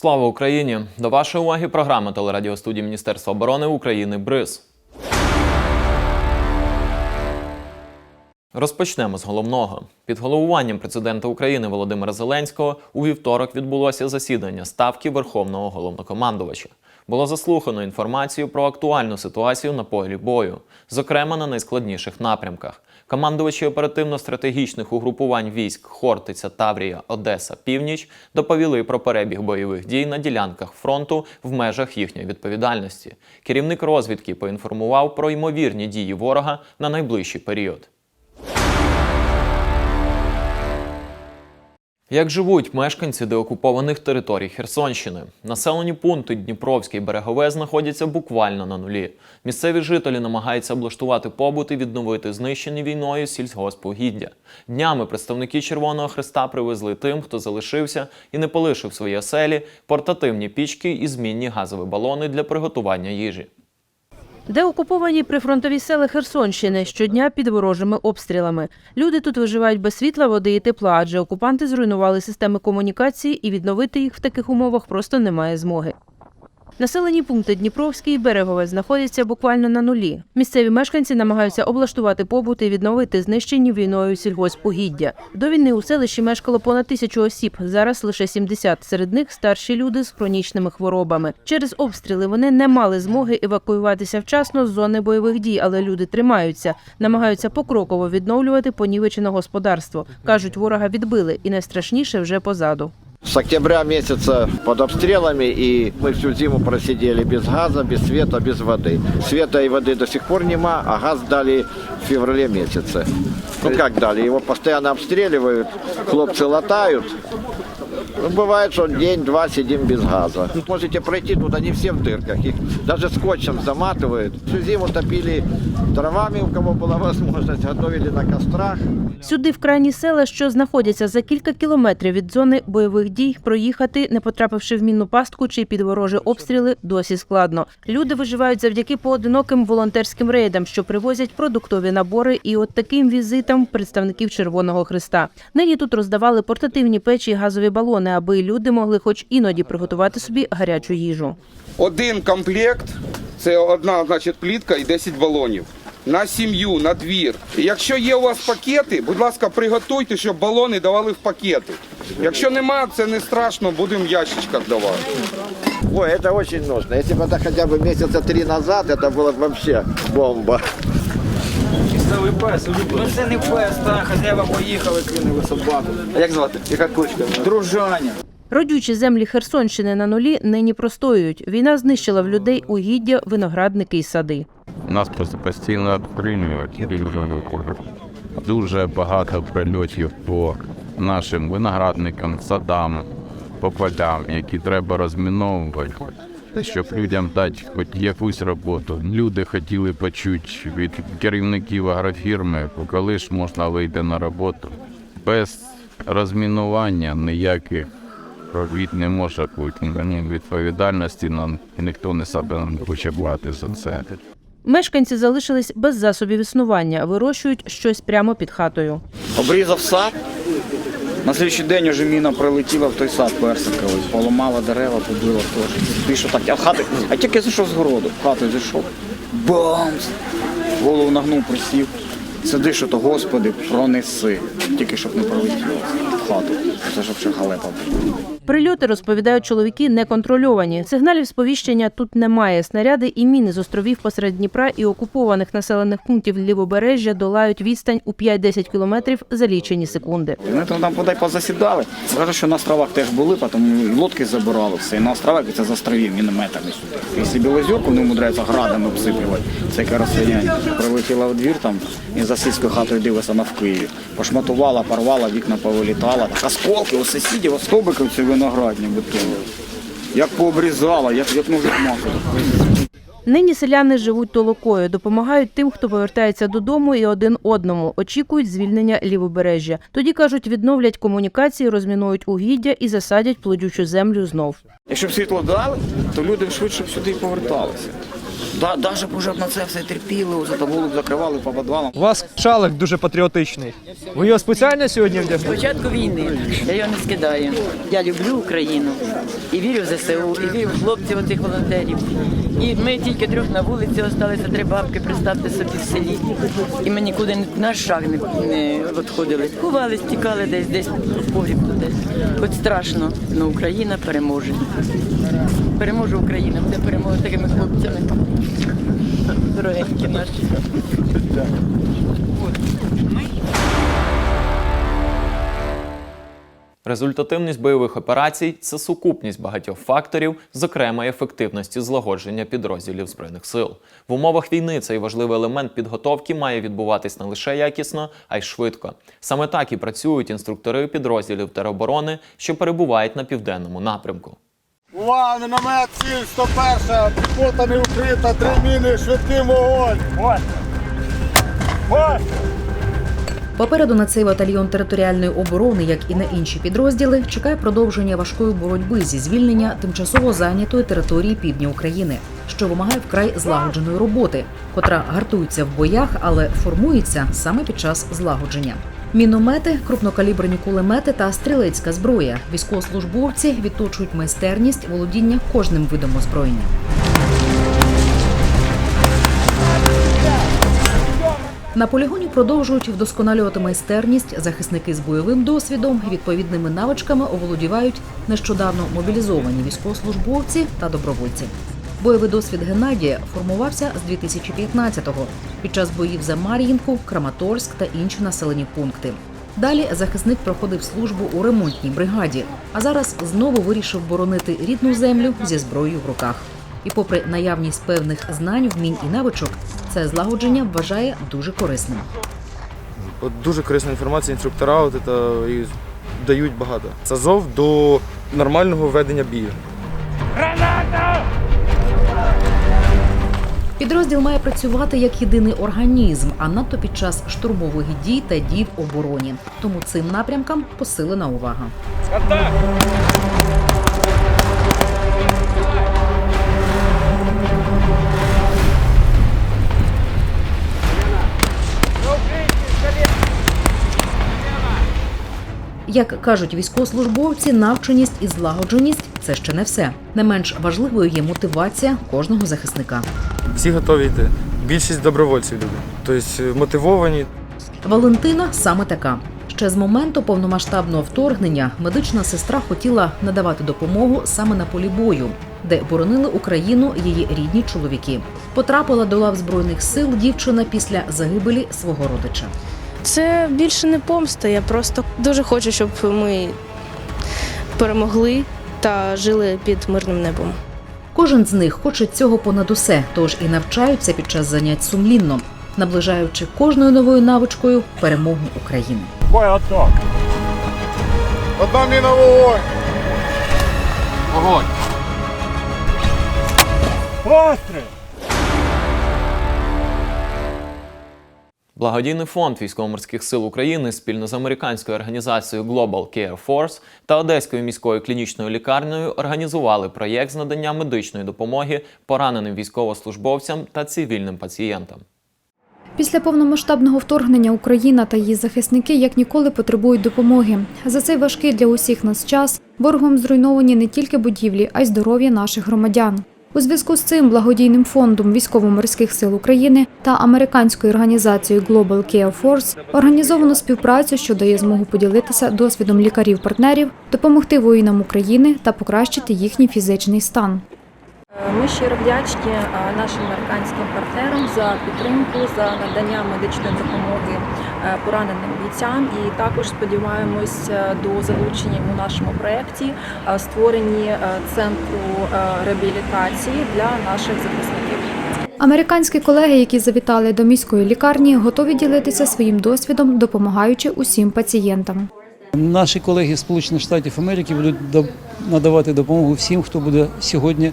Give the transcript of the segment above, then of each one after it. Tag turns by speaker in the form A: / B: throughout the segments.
A: Слава Україні! До вашої уваги програма телерадіостудії Міністерства оборони України БРИЗ. Розпочнемо з головного. Під головуванням президента України Володимира Зеленського у вівторок відбулося засідання ставки Верховного головнокомандувача. Було заслухано інформацію про актуальну ситуацію на полі бою, зокрема на найскладніших напрямках. Командувачі оперативно-стратегічних угрупувань військ Хортиця, Таврія, Одеса, Північ доповіли про перебіг бойових дій на ділянках фронту в межах їхньої відповідальності. Керівник розвідки поінформував про ймовірні дії ворога на найближчий період. Як живуть мешканці деокупованих територій Херсонщини? Населені пункти Дніпровське і Берегове знаходяться буквально на нулі. Місцеві жителі намагаються облаштувати побут і відновити знищені війною сільськогоспугіддя. Днями представники Червоного Христа привезли тим, хто залишився і не полишив свої оселі, портативні пічки і змінні газові балони для приготування їжі.
B: Де окуповані прифронтові села Херсонщини щодня під ворожими обстрілами. Люди тут виживають без світла, води і тепла, адже окупанти зруйнували системи комунікації і відновити їх в таких умовах просто немає змоги. Населені пункти Дніпровський і Берегове знаходяться буквально на нулі. Місцеві мешканці намагаються облаштувати побут і відновити знищені війною сільгоспугіддя. До війни у селищі мешкало понад тисячу осіб. Зараз лише 70. Серед них старші люди з хронічними хворобами. Через обстріли вони не мали змоги евакуюватися вчасно з зони бойових дій, але люди тримаються, намагаються покроково відновлювати понівечене господарство. кажуть, ворога відбили, і найстрашніше вже позаду.
C: С октября месяца под обстрелами, и мы всю зиму просидели без газа, без света, без воды. Света и воды до сих пор нема, а газ дали в феврале месяце. Ну как дали, его постоянно обстреливают, хлопцы латают. Ну, бывает, что день-два сидим без газа. Тут можете пройти, тут они все в дырках. Их даже скотчем заматывают. Всю зиму топили дровами, у кого была возможность, готовили на кострах.
B: Сюди в крайні села, що знаходяться за кілька кілометрів від зони бойових дій, проїхати, не потрапивши в мінну пастку чи під ворожі обстріли, досі складно. Люди виживають завдяки поодиноким волонтерським рейдам, що привозять продуктові набори, і от таким візитам представників Червоного Христа. Нині тут роздавали портативні печі і газові балони, аби люди могли хоч іноді приготувати собі гарячу їжу.
D: Один комплект це одна значить, плітка і 10 балонів. На сім'ю, на двір. І Якщо є у вас пакети, будь ласка, приготуйте, щоб балони давали в пакети. Якщо нема, це не страшно, будемо в ящичках давати.
C: Ой, это очень нужно. Если бы это хотя бы месяца три назад, это было бы вообще бомба.
E: Місцевий пес. Ну це не пес, та хазяїва поїхали, кинули собаку. А як звати? Яка кучка? Дружаня.
B: Родючі землі Херсонщини на нулі нині простоюють. Війна знищила в людей угіддя, виноградники і сади.
F: Нас просто постійно обстрілюють. Дуже багато прильотів по нашим виноградникам, садам, по полям, які треба розміновувати. Щоб людям дати хоч якусь роботу. Люди хотіли почути від керівників агрофірми, коли ж можна вийти на роботу. Без розмінування ніяких робіт не може бути. Відповідальності нам ніхто не себе не хоче брати за це.
B: Мешканці залишились без засобів існування, вирощують щось прямо під хатою.
E: Обрізав сад. На слідчий день уже міна прилетіла в той сад персиковий. Поламала дерева, побила теж. Що так, а в хати, а тільки зайшов з городу, в хату зайшов. Бамс! Голову нагнув, присів. Сиди, що то, господи, пронеси. Тільки щоб не пролетіло в хату. Це щоб ще халепа була.
B: Прильоти, розповідають чоловіки, неконтрольовані. Сигналів сповіщення тут немає. Снаряди і міни з островів посеред Дніпра і окупованих населених пунктів лівобережжя долають відстань у 5-10 кілометрів за лічені секунди.
E: Вони там, там подай позасідали. Кажуть, що на островах теж були, тому лодки забирали все. І на островах це з островів мінометами сюди. Якщо білозірку не умудряються градами обсипувати, це яке розстояння. Прилетіла в двір там і за сільською хатою дивилася на в Києві. Пошматувала, порвала, вікна повилітала. Так осколки у сусідів, стовбиків ці виноградні бетони. Як пообрізала, як, як ножик масу.
B: Нині селяни живуть толокою, допомагають тим, хто повертається додому і один одному. Очікують звільнення лівобережжя. Тоді кажуть, відновлять комунікації, розмінують угіддя і засадять плодючу землю знов.
E: Якщо б світло дали, то люди швидше б сюди поверталися. Да, даже б уже на це все терпіли, за табулок закривали по подвалам.
G: У вас шалик дуже патріотичний. Ви його спеціально сьогодні вдягнули?
H: Спочатку війни я його не скидаю. Я люблю Україну і вірю в ЗСУ, і вірю в хлопців оцих волонтерів. І ми тільки трьох на вулиці залишилися три бабки, представте собі в селі. І ми нікуди на шаг не, не відходили. Ховались, тікали десь, десь в погріб десь. Хоч страшно, але Україна переможе. Переможе Україна, буде перемога такими хлопцями. Дорогенькі наші.
A: Результативність бойових операцій це сукупність багатьох факторів, зокрема ефективності злагодження підрозділів збройних сил. В умовах війни цей важливий елемент підготовки має відбуватись не лише якісно, а й швидко. Саме так і працюють інструктори підрозділів тероборони, що перебувають на південному напрямку.
I: Увага, міномет, ціль, 101, піхота не укрита, три міни, швидкий вогонь. Ось. Ось.
J: Попереду на цей батальйон територіальної оборони, як і на інші підрозділи, чекає продовження важкої боротьби зі звільнення тимчасово зайнятої території півдня України, що вимагає вкрай злагодженої роботи, котра гартується в боях, але формується саме під час злагодження. Міномети, крупнокаліберні кулемети та стрілецька зброя. Військовослужбовці відточують майстерність володіння кожним видом озброєння. На полігоні продовжують вдосконалювати майстерність. Захисники з бойовим досвідом відповідними навичками оволодівають нещодавно мобілізовані військовослужбовці та добровольці. Бойовий досвід Геннадія формувався з 2015-го під час боїв за Мар'їнку, Краматорськ та інші населені пункти. Далі захисник проходив службу у ремонтній бригаді, а зараз знову вирішив боронити рідну землю зі зброєю в руках. І попри наявність певних знань, вмінь і навичок, це злагодження вважає дуже корисним.
G: От дуже корисна інформація, інструктора от это, і дають багато. Це зов до нормального ведення бію.
J: Підрозділ має працювати як єдиний організм, а надто під час штурмових дій та дій в обороні. Тому цим напрямкам посилена увага. Як кажуть військовослужбовці, навченість і злагодженість це ще не все. Не менш важливою є мотивація кожного захисника.
G: Всі готові йти. Більшість добровольців люди. Тобто мотивовані.
J: Валентина саме така. Ще з моменту повномасштабного вторгнення медична сестра хотіла надавати допомогу саме на полі бою, де боронили Україну її рідні чоловіки. Потрапила до лав збройних сил дівчина після загибелі свого родича.
K: Це більше не помста. Я просто дуже хочу, щоб ми перемогли та жили під мирним небом.
J: Кожен з них хоче цього понад усе, тож і навчаються під час занять сумлінно, наближаючи кожною новою навичкою перемогу України.
I: Бой. Одна міна вогонь.
D: Вогонь!
I: Постріл.
A: Благодійний фонд військово-морських сил України спільно з американською організацією Global Care Force та Одеською міською клінічною лікарнею організували проєкт з надання медичної допомоги пораненим військовослужбовцям та цивільним пацієнтам.
L: Після повномасштабного вторгнення Україна та її захисники як ніколи потребують допомоги. За цей важкий для усіх нас час ворогом зруйновані не тільки будівлі, а й здоров'я наших громадян. У зв'язку з цим благодійним фондом військово-морських сил України та американською організацією Global Care Force організовано співпрацю, що дає змогу поділитися досвідом лікарів-партнерів, допомогти воїнам України та покращити їхній фізичний стан.
K: Ми щиро вдячні нашим американським партнерам за підтримку, за надання медичної допомоги пораненим бійцям. І також сподіваємось е, до залучення у нашому проєкті е, створенні е, центру е, реабілітації для наших захисників.
L: Американські колеги, які завітали до міської лікарні, готові ділитися своїм досвідом, допомагаючи усім пацієнтам.
M: Наші колеги з Сполучених Штатів Америки будуть надавати допомогу всім, хто буде сьогодні е,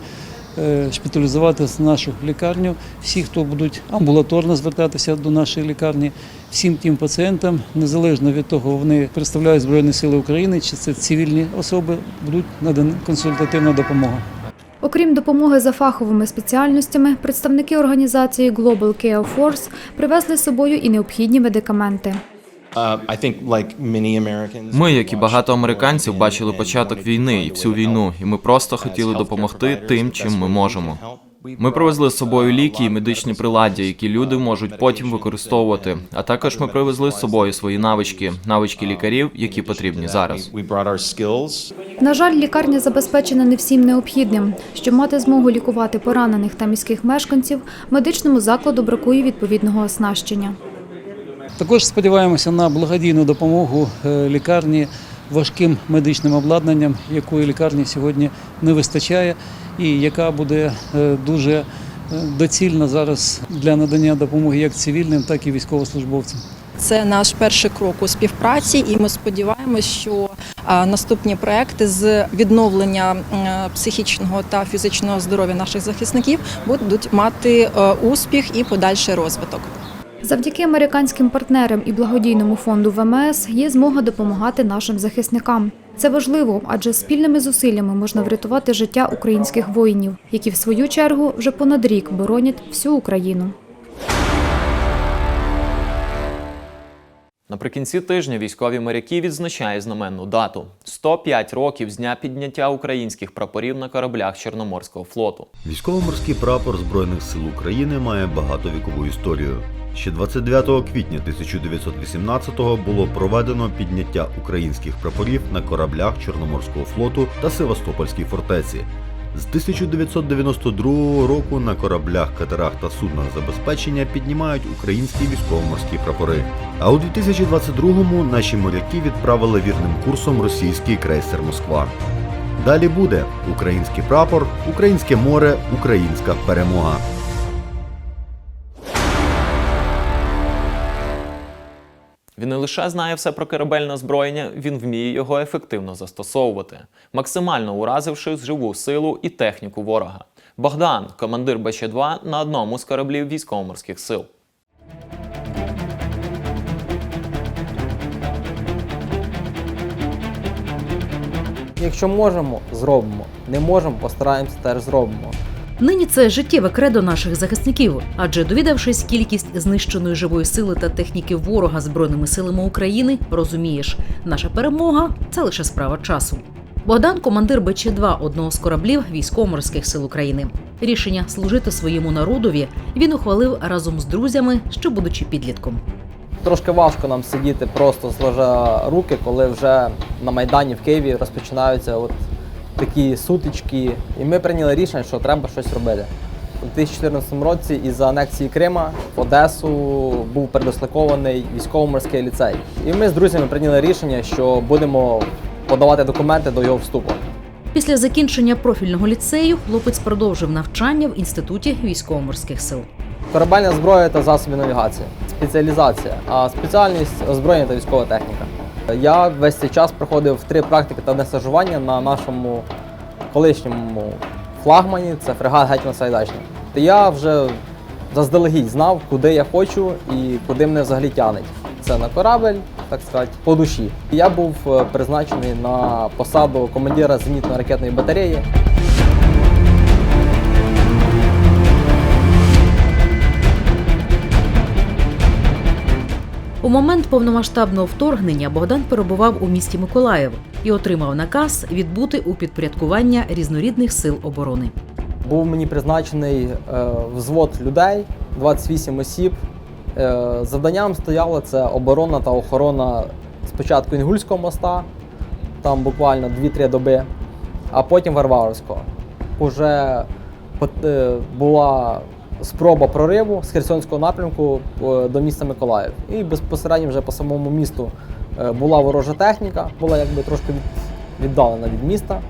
M: шпиталізуватися в нашу лікарню, всі, хто будуть амбулаторно звертатися до нашої лікарні, всім тим пацієнтам, незалежно від того, вони представляють Збройні Сили України чи це цивільні особи, будуть надана консультативна допомога.
L: Окрім допомоги за фаховими спеціальностями, представники організації Global Care Force привезли з собою і необхідні медикаменти.
N: Ми, як і багато американців, бачили початок війни і всю війну, і ми просто хотіли допомогти тим, чим ми можемо. Ми привезли з собою ліки і медичні приладдя, які люди можуть потім використовувати. А також ми привезли з собою свої навички, навички лікарів, які потрібні зараз.
L: На жаль, лікарня забезпечена не всім необхідним. Щоб мати змогу лікувати поранених та міських мешканців, медичному закладу бракує відповідного оснащення.
M: Також сподіваємося на благодійну допомогу е, лікарні важким медичним обладнанням, якої лікарні сьогодні не вистачає, і яка буде е, дуже е, доцільна зараз для надання допомоги як цивільним, так і військовослужбовцям.
K: Це наш перший крок у співпраці, і ми сподіваємося, що наступні проекти з відновлення психічного та фізичного здоров'я наших захисників будуть мати успіх і подальший розвиток.
L: Завдяки американським партнерам і благодійному фонду ВМС є змога допомагати нашим захисникам. Це важливо, адже спільними зусиллями можна врятувати життя українських воїнів, які в свою чергу вже понад рік боронять всю Україну.
A: Наприкінці тижня військові моряки відзначають знаменну дату 105 років з дня підняття українських прапорів на кораблях Чорноморського флоту.
O: Військово-морський прапор Збройних сил України має багатовікову історію. Ще 29 квітня 1918-го було проведено підняття українських прапорів на кораблях Чорноморського флоту та Севастопольській фортеці. З 1992 року на кораблях, катерах та суднах забезпечення піднімають українські військово-морські прапори. А у 2022-му наші моряки відправили вірним курсом російський крейсер Москва. Далі буде український прапор, українське море, українська перемога.
A: Він не лише знає все про корабельне озброєння, він вміє його ефективно застосовувати, максимально уразивши живу силу і техніку ворога. Богдан, командир БЧ-2 на одному з кораблів військово-морських сил.
P: Якщо можемо, зробимо. Не можемо, постараємося теж зробимо.
J: Нині це життєве кредо наших захисників, адже довідавшись кількість знищеної живої сили та техніки ворога збройними силами України, розумієш, наша перемога це лише справа часу. Богдан, командир БЧ-2 одного з кораблів військово-морських сил України. Рішення служити своєму народові він ухвалив разом з друзями, ще будучи підлітком.
P: Трошки важко нам сидіти просто зложа руки, коли вже на Майдані в Києві розпочинаються от такі сутички. І ми прийняли рішення, що треба щось робити. У 2014 році із-за анексії Крима в Одесу був передислокований військово-морський ліцей. І ми з друзями прийняли рішення, що будемо подавати документи до його вступу.
J: Після закінчення профільного ліцею хлопець продовжив навчання в інституті військово-морських сил.
P: Корабельна зброя та засоби навігації, спеціалізація, а спеціальність озброєння та військова техніка. Я весь цей час проходив три практики та одне стажування на нашому колишньому флагмані, це фрегат Гетьман Сайдачний. Я вже заздалегідь знав, куди я хочу і куди мене взагалі тянуть. Це на корабель, так сказати, по душі. Я був е, призначений на посаду командира зенітно-ракетної батареї.
J: У момент повномасштабного вторгнення Богдан перебував у місті Миколаїв і отримав наказ відбути у підпорядкування різнорідних сил оборони.
P: Був мені призначений е, взвод людей, 28 осіб. Е, завданням стояло це оборона та охорона спочатку Інгульського моста, там буквально 2-3 доби, а потім Варварівського. Уже е, була спроба прориву з Херсонського напрямку е, до міста Миколаїв. І безпосередньо вже по самому місту е, була ворожа техніка, була якби трошки віддалена від міста.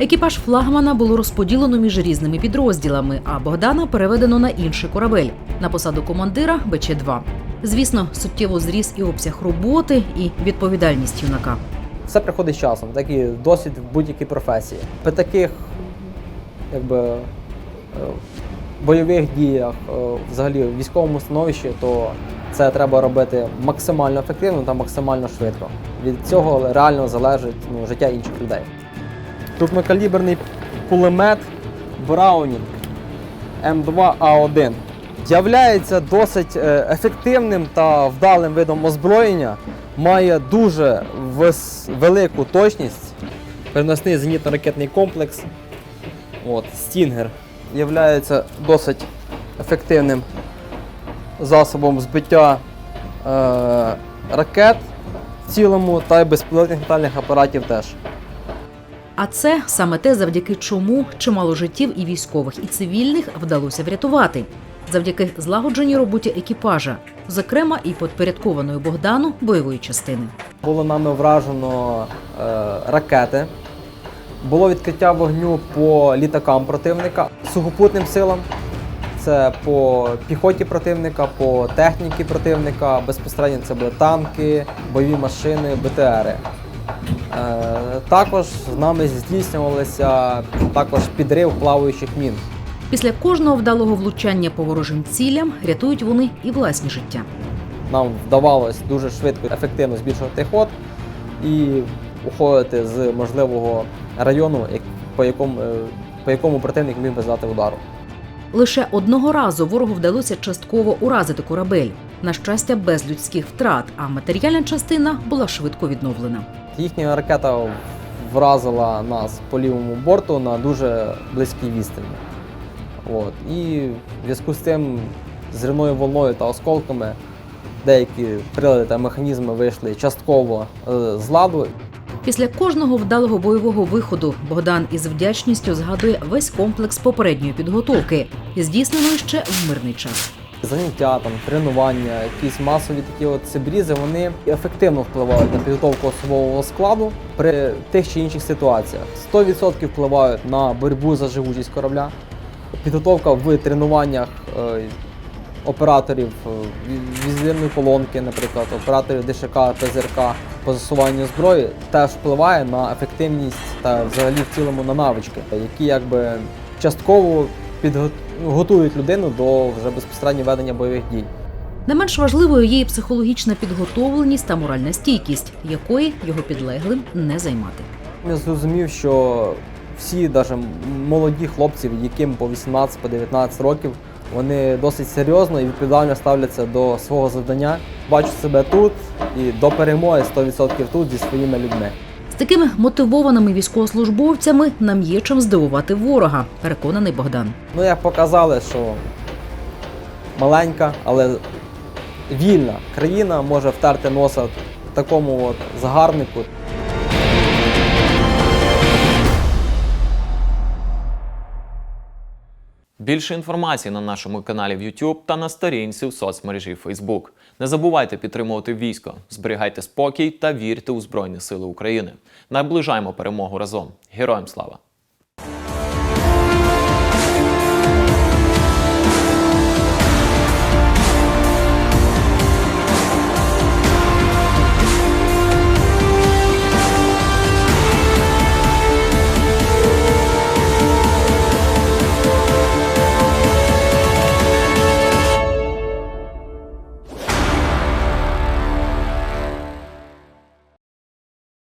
J: Екіпаж флагмана було розподілено між різними підрозділами, а Богдана переведено на інший корабель на посаду командира БЧ-2. Звісно, суттєво зріс і обсяг роботи, і відповідальність юнака.
P: Все приходить з часом, так і досвід в будь-якій професії. При таких якби, е, бойових діях, е, взагалі в військовому становищі, то це треба робити максимально ефективно та максимально швидко. Від цього реально залежить ну, життя інших людей. Крупнокаліберний кулемет Браунінг М2А1. Являється досить е, ефективним та вдалим видом озброєння, має дуже велику точність, переносний зенітно-ракетний комплекс. От, Стінгер являється досить ефективним засобом збиття е, ракет в цілому та й безпілотних літальних апаратів теж.
J: А це саме те, завдяки чому чимало життів і військових, і цивільних вдалося врятувати. Завдяки злагодженій роботі екіпажа, зокрема і підпорядкованої Богдану бойової частини.
P: Було нами вражено е, ракети. Було відкриття вогню по літакам противника, сухопутним силам. Це по піхоті противника, по техніці противника. Безпосередньо це були танки, бойові машини, БТРи. Е, також з нами здійснювалися також підрив плаваючих мін.
J: Після кожного вдалого влучання по ворожим цілям рятують вони і власні життя.
P: Нам вдавалось дуже швидко, ефективно збільшувати ход і уходити з можливого району, по якому, е, по якому противник міг би здати удару.
J: Лише одного разу ворогу вдалося частково уразити корабель. На щастя, без людських втрат, а матеріальна частина була швидко відновлена.
P: Їхня ракета вразила нас по лівому борту на дуже близькій відстані. От. І в зв'язку з цим зривною волною та осколками деякі прилади та механізми вийшли частково е, з ладу.
J: Після кожного вдалого бойового виходу Богдан із вдячністю згадує весь комплекс попередньої підготовки, здійсненої ще в мирний час.
P: Заняття, там, тренування, якісь масові такі от сибрізи, вони ефективно впливають на підготовку особового складу при тих чи інших ситуаціях. 100% впливають на боротьбу за живучість корабля. Підготовка в тренуваннях е, операторів е, візирної колонки, наприклад, операторів ДШК, ПЗРК по засуванню зброї теж впливає на ефективність та взагалі в цілому на навички, які якби частково підго- готують людину до вже безпосередньо ведення бойових дій.
J: Не менш важливою є і психологічна підготовленість та моральна стійкість, якої його підлеглим не займати.
P: Я зрозумів, що всі, навіть молоді хлопці, яким по 18 по 19 років, вони досить серйозно і відповідально ставляться до свого завдання. Бачу себе тут і до перемоги 100% тут зі своїми людьми.
J: З такими мотивованими військовослужбовцями нам є чим здивувати ворога, переконаний Богдан.
P: Ну, як показали, що маленька, але вільна країна може втерти носа такому от загарбнику.
A: Більше інформації на нашому каналі в YouTube та на сторінці в соцмережі Facebook. Не забувайте підтримувати військо, зберігайте спокій та вірте у Збройні Сили України. Наближаємо перемогу разом. Героям слава!